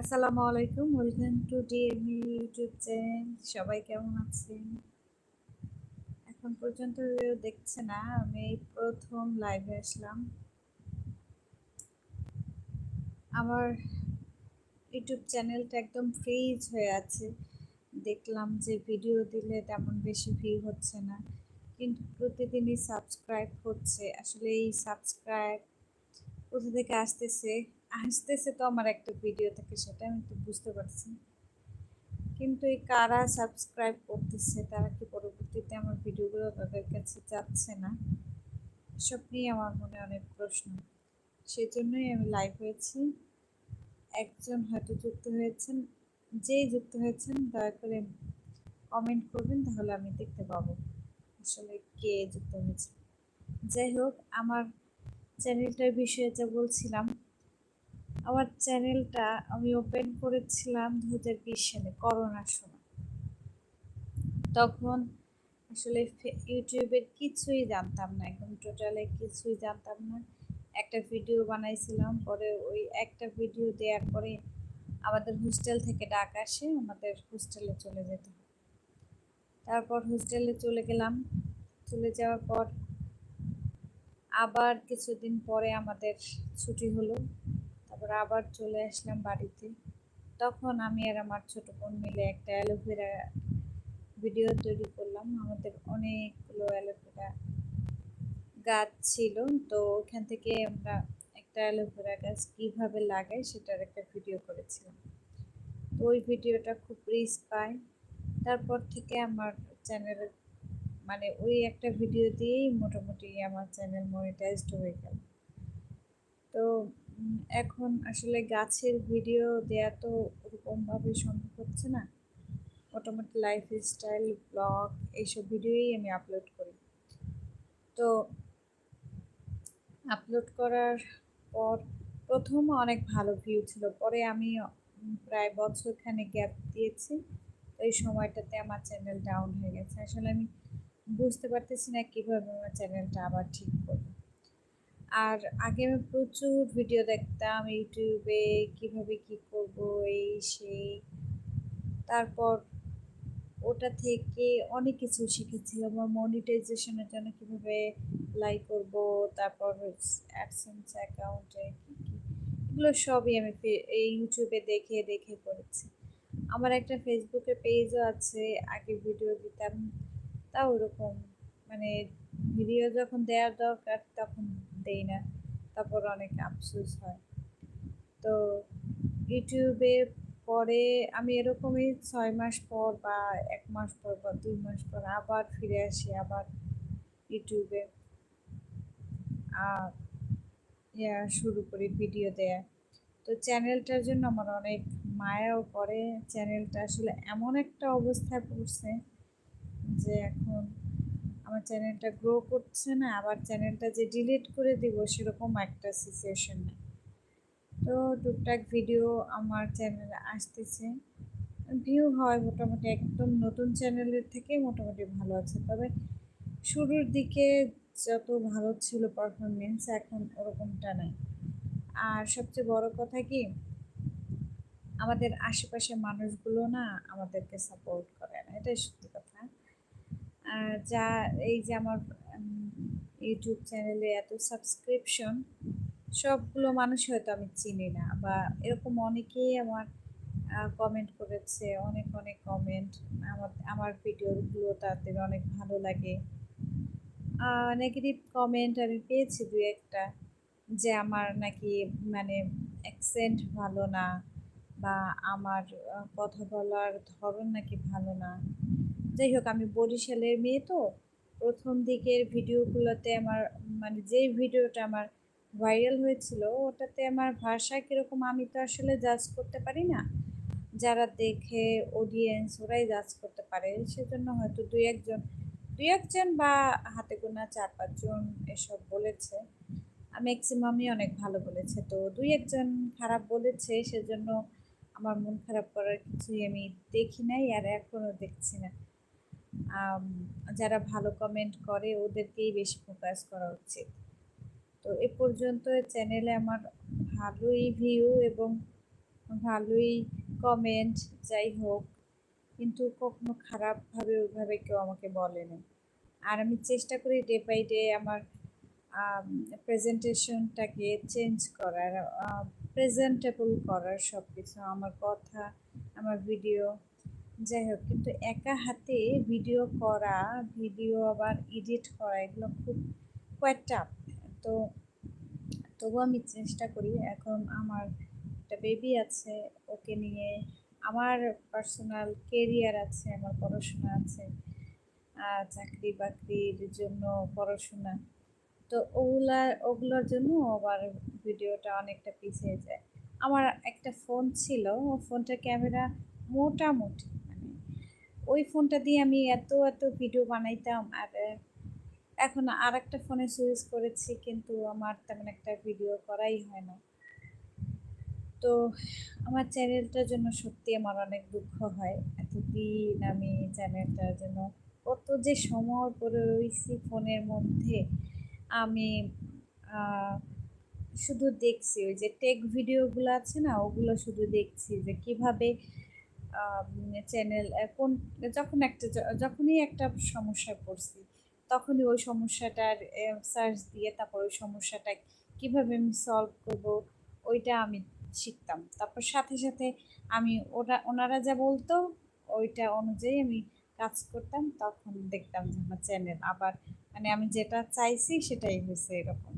আসসালামু আলাইকুম, welcome to DME YouTube channel. সবাই কেমন আছেন? এখন পর্যন্ত দেখছে না, আমি প্রথম লাইভে আসলাম। আমার ইউটিউব চ্যানেলটা একদম ফ্রিজ হয়ে আছে। দেখলাম যে ভিডিও দিলে তেমন বেশি ভিউ হচ্ছে না, কিন্তু প্রতিদিনই সাবস্ক্রাইব হচ্ছে। আসলে এই সাবস্ক্রাইব কোথা থেকে আসতেছে? আসতেছে তো আমার একটা ভিডিও থেকে, সেটা আমি তো বুঝতে পারছি। কিন্তু এই কারা সাবস্ক্রাইব করতেছে, তারা কি পরবর্তীতে আমার ভিডিওগুলো তাদের কাছে যাচ্ছে না? এসব নিয়ে আমার মনে অনেক প্রশ্ন। সেই জন্যই আমি লাইভ হয়েছি। একজন হয়তো যুক্ত হয়েছেন, যেই যুক্ত হয়েছেন, দয়া করে কমেন্ট করবেন, তাহলে আমি দেখতে পাবো আসলে কে যুক্ত হয়েছে। যাই হোক, আমার চ্যানেলটার বিষয়ে যা বলছিলাম আমার চ্যানেলটা আমি ওপেন করেছিলাম দু হাজার বিশ সালে, করোনার সময়। তখন আসলে ইউটিউবের কিছুই জানতাম না, একদম টোটালে কিছুই জানতাম না। একটা ভিডিও বানাইছিলাম, পরে ওই একটা ভিডিও দেওয়ার পরে আমাদের হোস্টেল থেকে ডাক আসে, আমাদের হোস্টেলে চলে যেতে। তারপর হোস্টেলে চলে গেলাম, চলে যাওয়ার পর আবার কিছুদিন পরে আমাদের ছুটি হলো। তারপর আবার চলে আসলাম বাড়িতে। তখন আমি আর আমার ছোট বোন মিলে একটা অ্যালোভেরা ভিডিও তৈরি করলাম। আমাদের অনেকগুলো অ্যালোভেরা গাছ ছিল। তো ওখান থেকে আমরা একটা অ্যালোভেরা গাছ কীভাবে লাগাই সেটার একটা ভিডিও করেছিলাম। তো ওই ভিডিওটা খুব রিচ পায়। তারপর থেকে আমার চ্যানেল মানে ওই একটা ভিডিও দিয়েই মোটামুটি আমার চ্যানেল মনিটাইজড হয়ে গেল। তো এখন আসলে গাছের ভিডিও দেওয়া তো ওরকমভাবে সম্ভব হচ্ছে না। মোটামুটি লাইফ স্টাইল ব্লগ এইসব ভিডিওই আমি আপলোড করি। তো আপলোড করার পর প্রথম অনেক ভালো ভিউ ছিল। পরে আমি প্রায় বছরখানে গ্যাপ দিয়েছি। ওই সময়টাতে আমার চ্যানেল ডাউন হয়ে গেছে। আসলে আমি বুঝতে পারতেছি না কীভাবে আমার চ্যানেলটা আবার ঠিক করব। আর আগে আমি প্রচুর ভিডিও দেখতাম, ইউটিউবে কীভাবে কি করব, এই সেই। তারপর ওটা থেকে অনেক কিছু শিখেছি, আমার মনিটাইজেশনের জন্য কীভাবে লাইক করব, তারপর অ্যাডসেন্স অ্যাকাউন্টে কী কী, এগুলো সবই আমি এই ইউটিউবে দেখে দেখে করেছি। আমার একটা ফেসবুকে পেজও আছে, আগে ভিডিও দিতাম, তাও ওরকম মানে ভিডিও যখন দেওয়ার দরকার তখন দেই না। তারপর অনেক আফসোস হয়। তো ইউটিউবে পরে আমি এরকমই ছয় মাস পর বা এক মাস পর বা দুই মাস পর আবার ফিরে আসি আবার ইউটিউবে ইয়া শুরু করি ভিডিও দেয়া। তো চ্যানেলটার জন্য আমার অনেক মায়াও পড়ে। চ্যানেলটা আসলে এমন একটা অবস্থায় পড়ছে যে এখন আমার চ্যানেলটা গ্রো করছে না, আবার চ্যানেলটা যে ডিলিট করে দিব সেরকম একটা সিচুয়েশন নেই। তো টুকটাক ভিডিও আমার চ্যানেলে আসতেছে। ভিউ হয় মোটামুটি একদম নতুন চ্যানেলের থেকে মোটামুটি ভালো আছে। তবে শুরুর দিকে যত ভালো ছিল পারফরমেন্স এখন ওরকমটা নাই। আর সবচেয়ে বড় কথা কি, আমাদের আশেপাশে মানুষগুলো না আমাদেরকে সাপোর্ট করে না। এটাই সত্যি যা এই যে আমার ইউটিউব চ্যানেলে এত সাবস্ক্রিপশন সবগুলো মানুষ হয়তো আমি চিনি না বা এরকম অনেকেই আমার কমেন্ট করেছে, অনেক অনেক কমেন্ট আমার আমার ভিডিওগুলো তাদের অনেক ভালো লাগে। নেগেটিভ কমেন্ট আমি পেয়েছি দু একটা যে আমার নাকি মানে অ্যাকসেন্ট ভালো না বা আমার কথা বলার ধরন নাকি ভালো না। যাই হোক, আমি বরিশালের মেয়ে তো। প্রথম দিকের ভিডিওগুলোতে আমার মানে যেই ভিডিওটা আমার ভাইরাল হয়েছিল, ওটাতে আমার ভাষা কীরকম আমি তো আসলে জাজ করতে পারি না। যারা দেখে অডিয়েন্স ওরাই জাজ করতে পারে। সেজন্য হয়তো দুই একজন দুই একজন বা হাতে গোনা চার পাঁচজন এসব বলেছে। ম্যাক্সিমামই অনেক ভালো বলেছে। তো দুই একজন খারাপ বলেছে, সেজন্য আমার মন খারাপ করার কিছুই আমি দেখি নাই আর এখনও দেখছি না। যারা ভালো কমেন্ট করে, ওদেরকেই বেশি ফোকাস করা উচিত। তো এ পর্যন্ত চ্যানেলে আমার ভালোই ভিউ এবং ভালোই কমেন্ট যাই হোক, কিন্তু কখনো খারাপভাবে ওইভাবে কেউ আমাকে বলেনি। আর আমি চেষ্টা করি ডে বাই ডে আমার প্রেজেন্টেশনটাকে চেঞ্জ করার প্রেজেন্টেবল করার সব কিছু আমার কথা, আমার ভিডিও যাই হোক কিন্তু একা হাতে ভিডিও করা, ভিডিও আবার এডিট করা, এগুলো খুব কোয়াইট টাফ তো তবু আমি চেষ্টা করি। এখন আমার একটা বেবি আছে, ওকে নিয়ে আমার পার্সোনাল কেরিয়ার আছে, আমার পড়াশোনা আছে চাকরি বাকরির জন্য পড়াশোনা। তো ওগুলা, ওগুলোর জন্য আবার ভিডিওটা অনেকটা পিছিয়ে যায়। আমার একটা ফোন ছিল ও ফোনটার ক্যামেরা মোটামুটি ওই ফোনটা দিয়ে আমি এত এত ভিডিও বানাইতাম আর এখন আর একটা ফোনে সুইচ করেছি কিন্তু আমার তেমন একটা ভিডিও করাই হয় না। তো আমার চ্যানেলটার জন্য সত্যি আমার অনেক দুঃখ হয়। এতদিন আমি চ্যানেলটার জন্য কত যে সময় পরে রয়েছি ফোনের মধ্যে, আমি শুধু দেখছি ওই যে টেক ভিডিওগুলো আছে না, ওগুলো শুধু দেখছি যে কীভাবে চ্যানেল কোন, যখন একটা যখনই একটা সমস্যায় পড়ছি, তখনই ওই সমস্যাটার সার্চ দিয়ে তারপর ওই সমস্যাটা কীভাবে আমি সলভ করব, ওইটা আমি শিখতাম। তারপর সাথে সাথে আমি ওরা, ওনারা যা বলতো, ওইটা অনুযায়ী আমি কাজ করতাম, তখন দেখতাম যে আমার চ্যানেল আবার মানে আমি যেটা চাইছি সেটাই হয়েছে এরকম।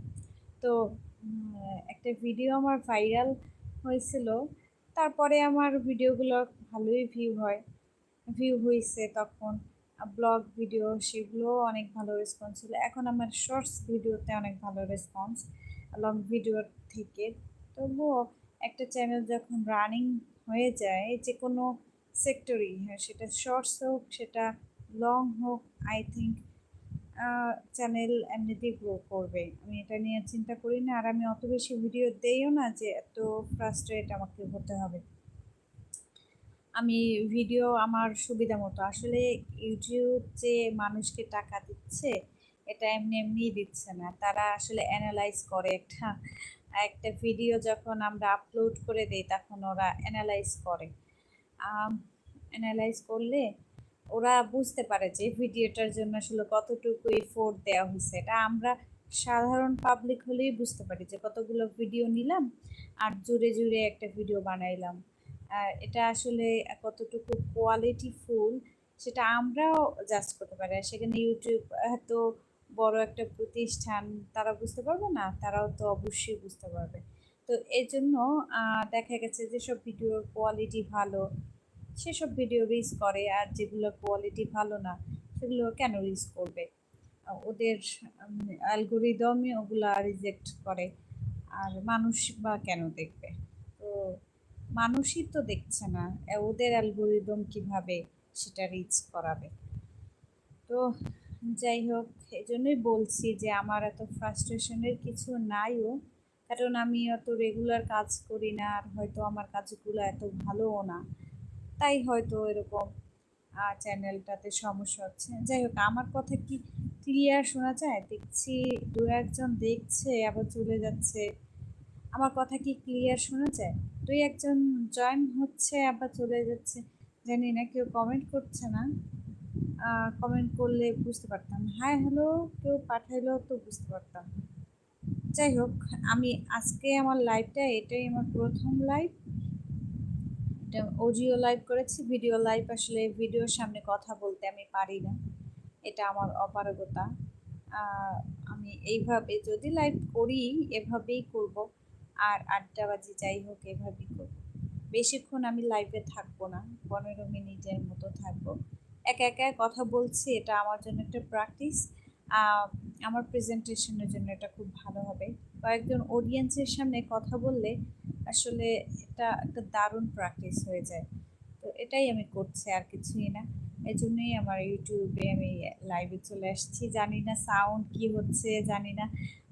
তো একটা ভিডিও আমার ভাইরাল হয়েছিল, তারপরে আমার ভিডিওগুলো ভালোই ভিউ হয়। ভিউ হয়েছে তখন। ব্লগ ভিডিও সেগুলো অনেক ভালো রেসপন্স ছিল। এখন আমার শর্টস ভিডিওতে অনেক ভালো রেসপন্স লং ভিডিওর থেকে। তবুও একটা চ্যানেল যখন রানিং হয়ে যায়, যে কোনো সেক্টরই হ্যাঁ সেটা শর্টস হোক, সেটা লং হোক আই থিঙ্ক চ্যানেল এমনিতেই গ্রো করবে। আমি এটা নিয়ে চিন্তা করি না। আর আমি অত বেশি ভিডিও দেইও না যে এত ফ্রাস্ট্রেট আমাকে হতে হবে। আমি ভিডিও আমার সুবিধা মতো। আসলে ইউটিউব যে মানুষকে টাকা দিচ্ছে, এটা এমনি এমনি দিচ্ছে না। তারা আসলে অ্যানালাইজ করে একটা একটা ভিডিও যখন আমরা আপলোড করে দিই, তখন ওরা অ্যানালাইজ করে। অ্যানালাইজ করলে ওরা বুঝতে পারে যে ভিডিওটার জন্য আসলে কতটুকু এফোর্ট দেওয়া হয়েছে এটা আমরা সাধারণ পাবলিক হলেই বুঝতে পারি যে কতগুলো ভিডিও নিলাম আর জুড়ে জুড়ে একটা ভিডিও বানাইলাম। এটা আসলে কতটুকু কোয়ালিটি ফুল, সেটা আমরাও জাজ করতে পারি। আর সেখানে ইউটিউব এত বড় একটা প্রতিষ্ঠান, তারা বুঝতে পারবে না, তারাও তো অবশ্যই বুঝতে পারবে। তো এই জন্য দেখা গেছে যেসব ভিডিওর কোয়ালিটি ভালো, সেসব ভিডিও রিচ করে, আর যেগুলো কোয়ালিটি ভালো না, সেগুলো কেন রিচ করবে? ওদের অ্যালগোরিদমই ওগুলা রিজেক্ট করে, আর মানুষ বা কেন দেখবে? মানুষই তো দেখছে না ওদের অ্যালগোরিদম কীভাবে সেটা রিচ করাবে। তো যাই হোক এই জন্যই বলছি যে আমার এত ফ্রাস্ট্রেশনের কিছু নাইও, কারণ আমি অত রেগুলার কাজ করি না, আর হয়তো আমার কাজগুলো এত ভালোও না। তাই হয়তো এরকম চ্যানেলটাতে সমস্যা হচ্ছে। যাই হোক, আমার কথা কি ক্লিয়ার শোনা যায়? দেখছি দু একজন দেখছে, আবার চলে যাচ্ছে। আমার কথা কি ক্লিয়ার শোনা যায়? দুই একজন জয়েন হচ্ছে আবার চলে যাচ্ছে। জানি না, কেউ কমেন্ট করছে না। কমেন্ট করলে বুঝতে পারতাম। হাই হ্যালো কেউ পাঠাইলেও তো বুঝতে পারতাম। যাই হোক, আমি আজকে আমার লাইভটা এটাই আমার প্রথম লাইভ এটা অডিও লাইভ করেছি ভিডিও লাইভ আসলে ভিডিওর সামনে কথা বলতে আমি পারি না। এটা আমার অপারগতা। আমি এইভাবে যদি লাইভ করি, এভাবেই করব। আর আড্ডা বাজি যাই হোক এভাবেই করব। বেশিক্ষণ আমি লাইভে থাকব না, পনেরো মিনিটের মতো থাকব। একা একা কথা বলছি, এটা আমার জন্য একটা প্র্যাকটিস আমার প্রেজেন্টেশনের জন্য এটা খুব ভালো হবে। কয়েকজন অডিয়েন্সের সামনে কথা বললে আসলে এটা একটা দারুণ প্র্যাকটিস হয়ে যায়। তো এটাই আমি করছি, আর কিছুই না। এই জন্যই আমার ইউটিউবে আমি লাইভে চলে আসছি। জানি না সাউন্ড কি হচ্ছে, জানি না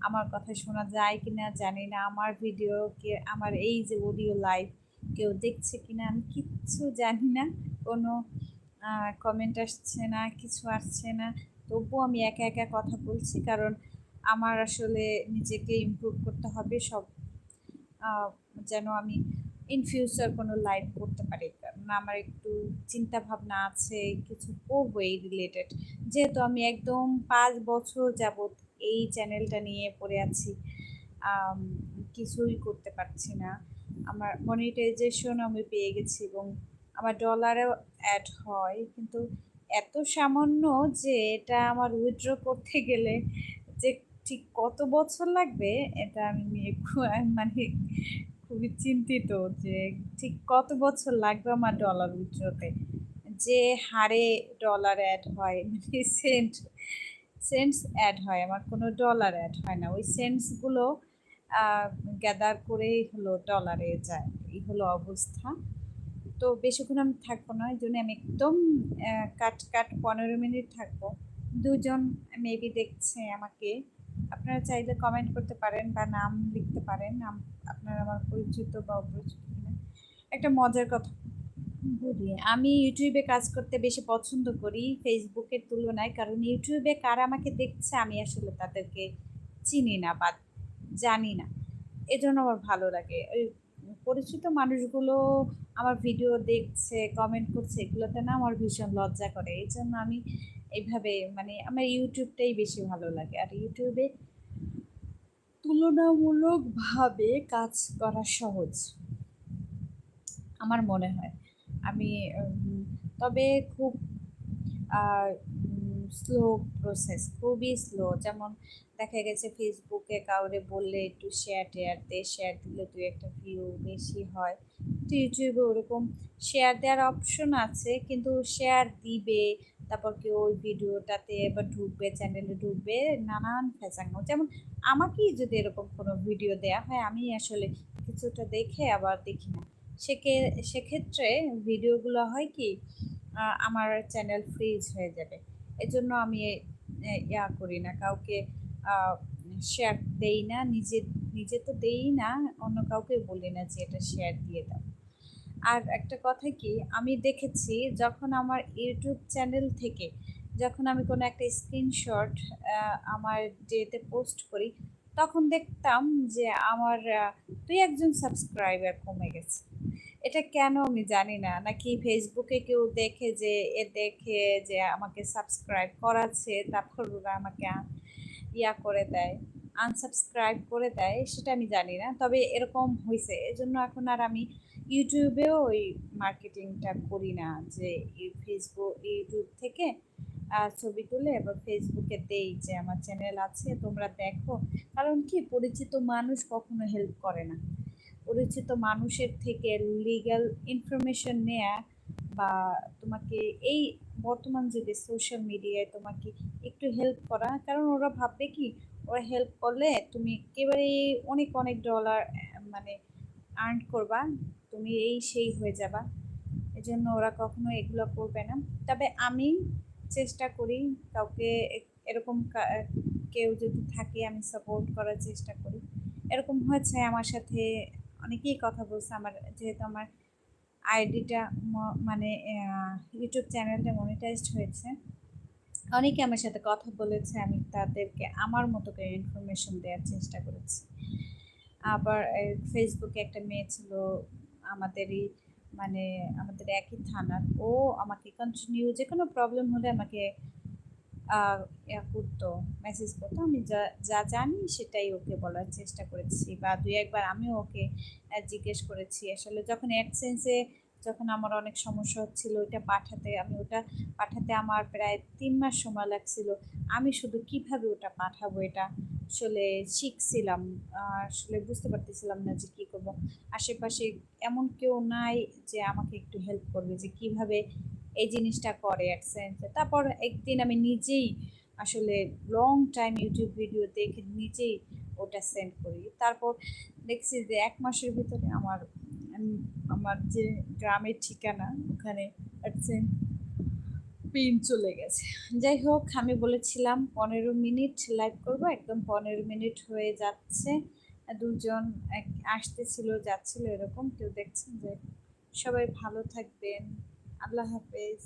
আমার কথা শোনা যায় কি না জানি না। আমার ভিডিও কে, আমার এই যে অডিও লাইভ কেউ দেখছে কি না আমি কিচ্ছু জানি না। কোনো কমেন্ট আসছে না, কিছু আসছে না। তবুও আমি একা একা কথা বলছি কারণ আমার আসলে নিজেকে ইমপ্রুভ করতে হবে সব যেন আমি ইন ফিউচার কোনো লাইভ করতে পারি। কারণ আমার একটু চিন্তা ভাবনা আছে, কিছু করব এই রিলেটেড যেহেতু আমি একদম পাঁচ বছর যাবৎ এই চ্যানেলটা নিয়ে পড়ে আছি। কিছুই করতে পারছি না। আমার মনিটাইজেশন আমি পেয়ে গেছি এবং আমার ডলারেও অ্যাড হয়। কিন্তু এত সামান্য যে এটা আমার উইথড্র করতে গেলে যে ঠিক কত বছর লাগবে, এটা আমি নিয়ে মানে খুবই চিন্তিত যে ঠিক কত বছর লাগবে আমার ডলার উইথড্রতে যে হারে ডলার অ্যাড হয় মানে সেন্ট সেন্টস অ্যাড হয়, আমার কোনো ডলার অ্যাড হয় না। ওই সেন্টসগুলো গ্যাদার করেই হলো ডলারে যায়। এই হলো অবস্থা। তো বেশিক্ষণ আমি থাকব না, এই জন্য আমি একদম কাট কাট পনেরো মিনিট থাকব। দুজন মেবি দেখছে আমাকে। আপনারা চাইলে কমেন্ট করতে পারেন বা নাম লিখতে পারেন। নাম, আপনার আমার পরিচিত বা অপরিচিত একটা মজার কথা বলি আমি ইউটিউবে কাজ করতে বেশি পছন্দ করি ফেসবুকের তুলনায়, কারণ ইউটিউবে কারা আমাকে দেখছে আমি আসলে তাদেরকে চিনি না বা জানি না। এজন্য আমার ভালো লাগে। ওই পরিচিত মানুষগুলো আমার ভিডিও দেখছে কমেন্ট করছে, এগুলোতে না আমার ভীষণ লজ্জা করে। এই জন্য আমি এইভাবে মানে আমার ইউটিউবটাই বেশি ভালো লাগে। আর ইউটিউবে তুলনামূলকভাবে কাজ করা সহজ। আমার মনে হয়। আমি তবে খুব স্লো প্রসেস খুবই স্লো যেমন দেখা গেছে ফেসবুকে কাউরে বললে একটু শেয়ার টেয়ার দে শেয়ার দিলে দুই একটা ভিউ বেশি হয়। তো ইউটিউবে ওরকম শেয়ার দেওয়ার অপশন আছে, কিন্তু শেয়ার দিবে, তারপর কেউ ওই ভিডিওটাতে এবার ঢুকবে চ্যানেলে ঢুকবে, নানান ফ্যাসাঙ্গ যেমন আমাকেই যদি এরকম কোনো ভিডিও দেয়া হয়, আমি আসলে কিছুটা দেখে আবার দেখি না। সেকে, সেক্ষেত্রে ভিডিওগুলো হয় কি আমার চ্যানেল ফ্রিজ হয়ে যাবে। এজন্য আমি ইয়া করি না, কাউকে শেয়ার দেই না, নিজে নিজে তো দেই না, অন্য কাউকে বলি না যে এটা শেয়ার দিয়ে দাও। আর একটা কথা কি, আমি দেখেছি যখন আমার ইউটিউব চ্যানেল থেকে, যখন আমি কোনো একটা স্ক্রিনশট আমার ডেতে পোস্ট করি, তখন দেখতাম যে আমার দুই একজন সাবস্ক্রাইবার কমে গেছে। এটা কেন আমি জানি না? নাকি ফেসবুকে কেউ দেখে যে, এ দেখে যে আমাকে সাবস্ক্রাইব করাচ্ছে, তারপর ওরা আমাকে ইয়া করে দেয় আনসাবস্ক্রাইব করে দেয়, সেটা আমি জানি না। তবে এরকম হয়েছে এজন্য এখন আর আমি ইউটিউবেও ওই মার্কেটিংটা করি না যে ফেসবুক ইউটিউব থেকে ছবি তুলে এবার ফেসবুকে দেই যে, আমার চ্যানেল আছে, তোমরা দেখো। কারণ কি? পরিচিত মানুষ কখনো হেল্প করে না। পরিচিত মানুষের থেকে লিগ্যাল ইনফরমেশন নেয়া বা তোমাকে এই বর্তমান যুগে সোশ্যাল মিডিয়ায় তোমাকে একটু হেল্প করা। কারণ ওরা ভাববে কি, ওরা হেল্প করলে তুমি একেবারে অনেক অনেক ডলার মানে আর্ন করবা, তুমি এই সেই হয়ে যাবা। এজন্য ওরা কখনো এগুলো করবে না। তবে আমি চেষ্টা করি কাউকে এরকম কেউ যদি থাকে আমি সাপোর্ট করার চেষ্টা করি। এরকম হয়েছে আমার সাথে অনেকেই কথা বলছে আমার, যেহেতু আমার আইডিটা মানে ইউটিউব চ্যানেলটা মনিটাইজড হয়েছে। অনেকে আমার সাথে কথা বলেছে, আমি তাদেরকে আমার মতো করে ইনফরমেশন দেওয়ার চেষ্টা করেছি। আবার ফেসবুকে একটা মেয়ে ছিল, আমাদেরই মানে আমাদের একই থানার, ও আমাকে কন্টিনিউ যে কোনো প্রবলেম হলে আমাকে করতো মেসেজ করতো। আমি যা যা জানি সেটাই ওকে বলার চেষ্টা করেছি বা দুই একবার আমিও ওকে জিজ্ঞেস করেছি। আসলে যখন অ্যাডসেন্সে যখন আমার অনেক সমস্যা হচ্ছিল, ওইটা পাঠাতে, আমি ওটা পাঠাতে আমার প্রায় তিন মাস সময় লাগছিল। আমি শুধু কীভাবে ওটা পাঠাবো এটা আসলে শিখছিলাম। আসলে বুঝতে পারতেছিলাম না যে কী করব। আশেপাশে এমন কেউ নাই যে আমাকে একটু হেল্প করবে যে কীভাবে এই জিনিসটা করে অ্যাডসেন্সে তারপর একদিন আমি নিজেই আসলে লং টাইম ইউটিউব ভিডিও দেখে নিজেই ওটা সেন্ড করি। তারপর দেখছি যে এক মাসের ভিতরে আমার আমার যে গ্রামের ঠিকানা, ওখানে অ্যাডসেন্স পিন চলে গেছে। যাই হোক, আমি বলেছিলাম পনেরো মিনিট লাইভ করব, একদম পনেরো মিনিট হয়ে যাচ্ছে। দুজন আসতেছিল, যাচ্ছিল এরকম, কেউ দেখছেন যে সবাই ভালো থাকবেন। আল্লাহ হাফেজ।